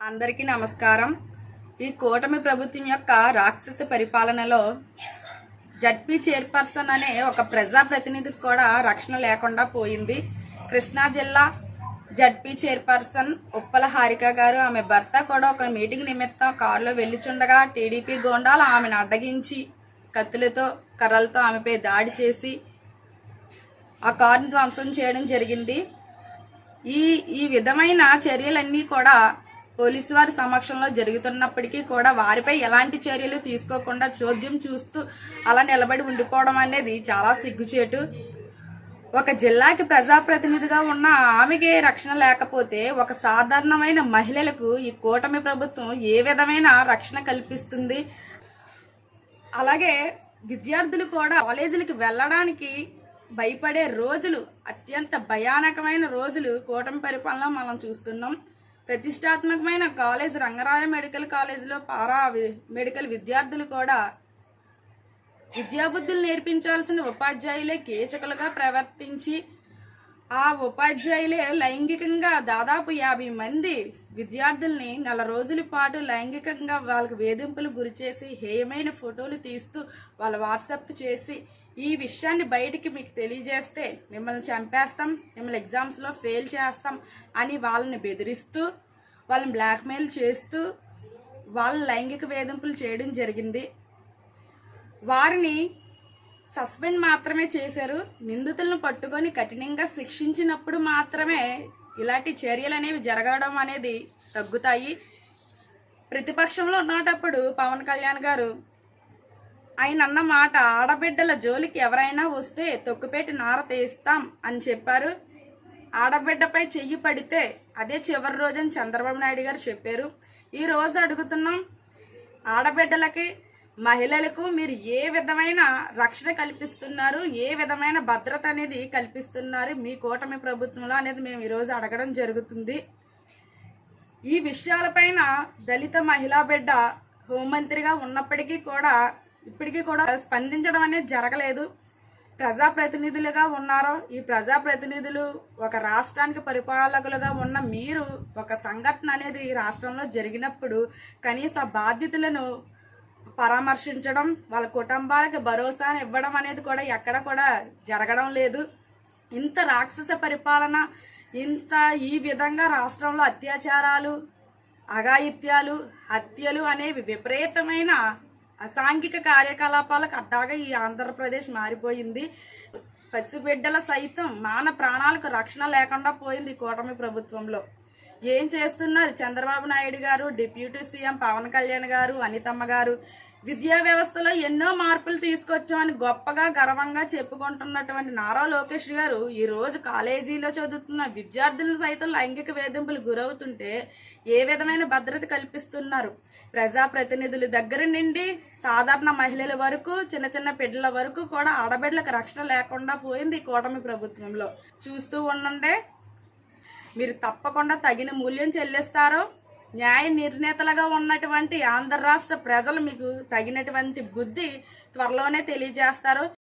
అందరికీ నమస్కారం. ఈ కూటమి ప్రభుత్వం యొక్క రాక్షస పరిపాలనలో జడ్పీ చైర్పర్సన్ అనే ఒక ప్రజాప్రతినిధికి కూడా రక్షణ లేకుండా పోయింది. కృష్ణా జిల్లా జడ్పీ చైర్పర్సన్ ఉప్పల హారిక గారు ఆమె భర్త కూడా ఒక మీటింగ్ నిమిత్తం కారులో వెళ్ళిచుండగా టీడీపీ గోండాలు ఆమెను అడ్డగించి కత్తులతో కర్రలతో ఆమెపై దాడి చేసి ఆ కారును ధ్వంసం చేయడం జరిగింది. ఈ ఈ విధమైన చర్యలన్నీ కూడా పోలీసు వారి సమక్షంలో జరుగుతున్నప్పటికీ కూడా వారిపై ఎలాంటి చర్యలు తీసుకోకుండా చోద్యం చూస్తూ అలా నిలబడి ఉండిపోవడం అనేది చాలా సిగ్గుచేటు. ఒక జిల్లాకి ప్రజాప్రతినిధిగా ఉన్న ఆమెకే రక్షణ లేకపోతే ఒక సాధారణమైన మహిళలకు ఈ కూటమి ప్రభుత్వం ఏ విధమైన రక్షణ కల్పిస్తుంది? అలాగే విద్యార్థులు కూడా కాలేజీలకు వెళ్ళడానికి భయపడే రోజులు అత్యంత భయానకమైన రోజులు కూటమి పరిపాలన మనం చూస్తున్నాం. ప్రతిష్టాత్మకమైన కాలేజ్ రంగరాయ మెడికల్ కాలేజీలో పారా మెడికల్ విద్యార్థులు కూడా విద్యాబుద్ధులు నేర్పించాల్సిన ఉపాధ్యాయులే కీచకులుగా ప్రవర్తించి ఆ ఉపాధ్యాయులే లైంగికంగా దాదాపు యాభై మంది విద్యార్థుల్ని నెల రోజుల పాటు లైంగికంగా వాళ్ళకి వేధింపులు గురిచేసి హేయమైన ఫోటోలు తీస్తూ వాళ్ళ వాట్సాప్ చేసి ఈ విషయాన్ని బయటికి మీకు తెలియజేస్తే మిమ్మల్ని చంపేస్తాం మిమ్మల్ని ఎగ్జామ్స్లో ఫెయిల్ చేస్తాం అని వాళ్ళని బెదిరిస్తూ వాళ్ళని బ్లాక్మెయిల్ చేస్తూ వాళ్ళ లైంగిక వేధింపులు చేయడం జరిగింది. వారిని సస్పెండ్ మాత్రమే చేశారు. నిందితులను పట్టుకొని కఠినంగా శిక్షించినప్పుడు మాత్రమే ఇలాంటి చర్యలు అనేవి జరగడం అనేది తగ్గుతాయి. ప్రతిపక్షంలో ఉన్నటప్పుడు పవన్ కళ్యాణ్ గారు ఆయన అన్న మాట ఆడబిడ్డల జోలికి ఎవరైనా వస్తే తొక్కుపేటి నార తీస్తాం అని చెప్పారు. ఆడబిడ్డపై చెయ్యి పడితే అదే చివరి రోజని చంద్రబాబు నాయుడు గారు చెప్పారు. ఈ రోజు అడుగుతున్నాం ఆడబిడ్డలకి మహిళలకు మీరు ఏ విధమైన రక్షణ కల్పిస్తున్నారు ఏ విధమైన భద్రత అనేది కల్పిస్తున్నారు మీ కూటమి ప్రభుత్వంలో అనేది మేము ఈరోజు అడగడం జరుగుతుంది. ఈ విషయాలపైన దళిత మహిళా బిడ్డ హోంమంత్రిగా ఉన్నప్పటికీ కూడా ఇప్పటికీ కూడా స్పందించడం అనేది జరగలేదు. ప్రజాప్రతినిధులుగా ఉన్నారో ఈ ప్రజాప్రతినిధులు ఒక రాష్ట్రానికి పరిపాలకులుగా ఉన్న మీరు ఒక సంఘటన అనేది రాష్ట్రంలో జరిగినప్పుడు కనీస బాధ్యతలను పరామర్శించడం వాళ్ళ కుటుంబాలకు భరోసాను ఇవ్వడం అనేది కూడా ఎక్కడ కూడా జరగడం లేదు. ఇంత రాక్షస పరిపాలన ఇంత ఈ విధంగా రాష్ట్రంలో అత్యాచారాలు అఘాయిత్యాలు హత్యలు అనేవి విపరీతమైన అసాంఘిక కార్యకలాపాలకు అడ్డాగా ఈ ఆంధ్రప్రదేశ్ మారిపోయింది. పసిబిడ్డల సైతం మాన ప్రాణాలకు రక్షణ లేకుండా పోయింది కూటమి ప్రభుత్వంలో. ఏం చేస్తున్నారు? చంద్రబాబు నాయుడు గారు డిప్యూటీ సీఎం పవన్ కళ్యాణ్ గారు అనితమ్మ గారు విద్యా వ్యవస్థలో ఎన్నో మార్పులు తీసుకొచ్చామని గొప్పగా గర్వంగా చెప్పుకుంటున్నటువంటి నారా లోకేష్ గారు ఈ రోజు కాలేజీలో చదువుతున్న విద్యార్థులను సైతం లైంగిక వేధింపులు గురవుతుంటే ఏ విధమైన భద్రత కల్పిస్తున్నారు? ప్రజాప్రతినిధుల దగ్గర నుండి సాధారణ మహిళల వరకు చిన్న చిన్న బిడ్డల వరకు కూడా ఆడబిడ్డలకు రక్షణ లేకుండా పోయింది ఈ కూటమి ప్రభుత్వంలో. చూస్తూ ఉండండి మీరు తప్పకుండా తగిన మూల్యం చెల్లిస్తారు. న్యాయ నిర్ణేతలుగా ఉన్నటువంటి ఆంధ్ర రాష్ట్ర ప్రజలు మీకు తగినటువంటి బుద్ధి త్వరలోనే తెలియజేస్తారు.